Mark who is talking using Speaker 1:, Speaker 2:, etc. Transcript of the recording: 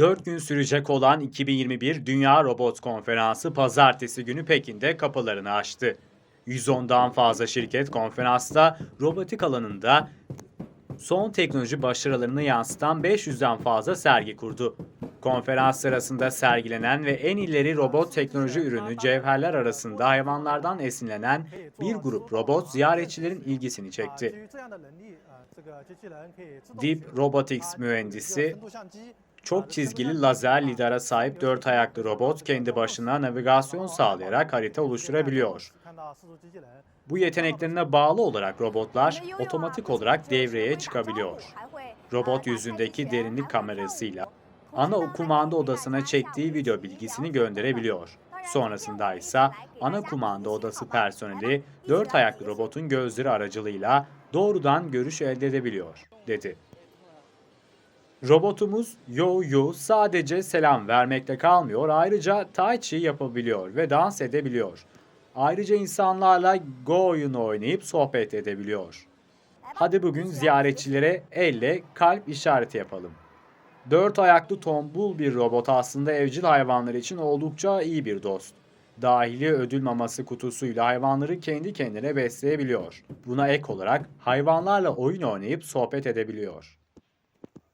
Speaker 1: 4 gün sürecek olan 2021 Dünya Robot Konferansı pazartesi günü Pekin'de kapılarını açtı. 110'dan fazla şirket konferansta robotik alanında son teknoloji başarılarını yansıtan 500'den fazla sergi kurdu. Konferans sırasında sergilenen ve en ileri robot teknoloji ürünü cevherler arasında hayvanlardan esinlenen bir grup robot ziyaretçilerin ilgisini çekti. Deep Robotics mühendisi çok çizgili lazer lidara sahip dört ayaklı robot kendi başına navigasyon sağlayarak harita oluşturabiliyor. Bu yeteneklerine bağlı olarak robotlar otomatik olarak devreye çıkabiliyor. Robot yüzündeki derinlik kamerasıyla ana kumanda odasına çektiği video bilgisini gönderebiliyor. Sonrasında ise ana kumanda odası personeli dört ayaklı robotun gözleri aracılığıyla doğrudan görüş elde edebiliyor, dedi. Robotumuz Yo Yu sadece selam vermekle kalmıyor, ayrıca Tai Chi yapabiliyor ve dans edebiliyor. Ayrıca insanlarla Go oyunu oynayıp sohbet edebiliyor. Hadi bugün ziyaretçilere elle kalp işareti yapalım. Dört ayaklı tombul bir robot aslında evcil hayvanlar için oldukça iyi bir dost. Dahili ödül maması kutusuyla hayvanları kendi kendine besleyebiliyor. Buna ek olarak hayvanlarla oyun oynayıp sohbet edebiliyor.